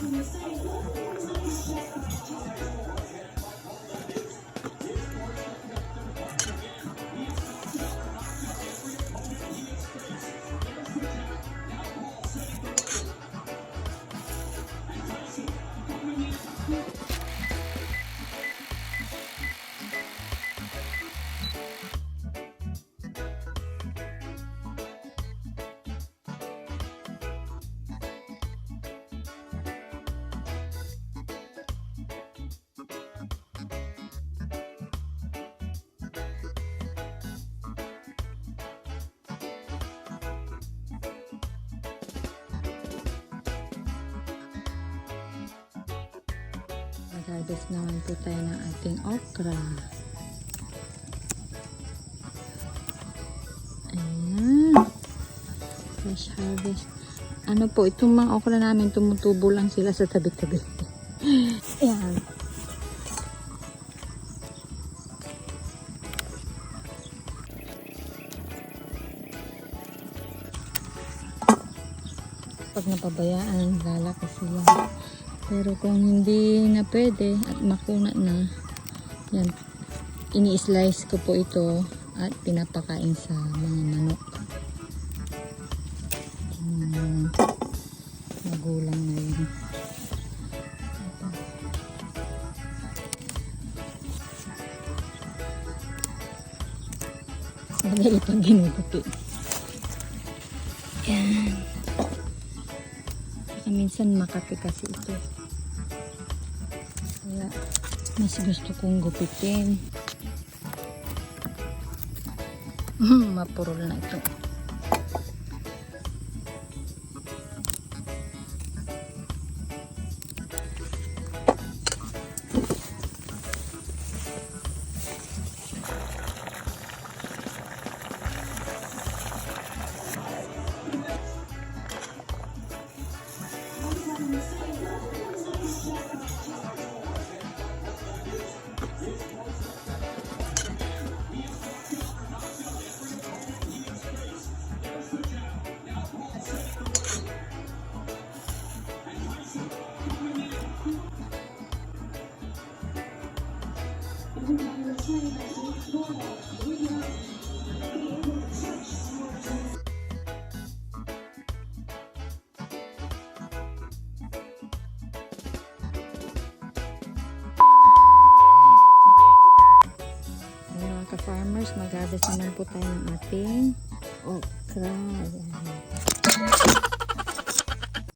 Thank you. Mag-harvest naman po tayo ng ating okra. Ayan. Fresh harvest. Ano po, itong mga okra namin, tumutubo lang sila sa tabi-tabi. Ayan. Pag napabayaan, lalaki sila. Pero kung hindi na pwede at makuna na, yan, ini-slice ko po ito at pinapakain sa mga manok. Hmm, magulang na yun. Madali pang ginugupi. Yan. Saka minsan makati kasi ito. Kaya mas gusto kong gupitin. Mapurol na ito. Ayan mga ka-farmers, mag-harvest naman po tayo ng ating okra. Ayan.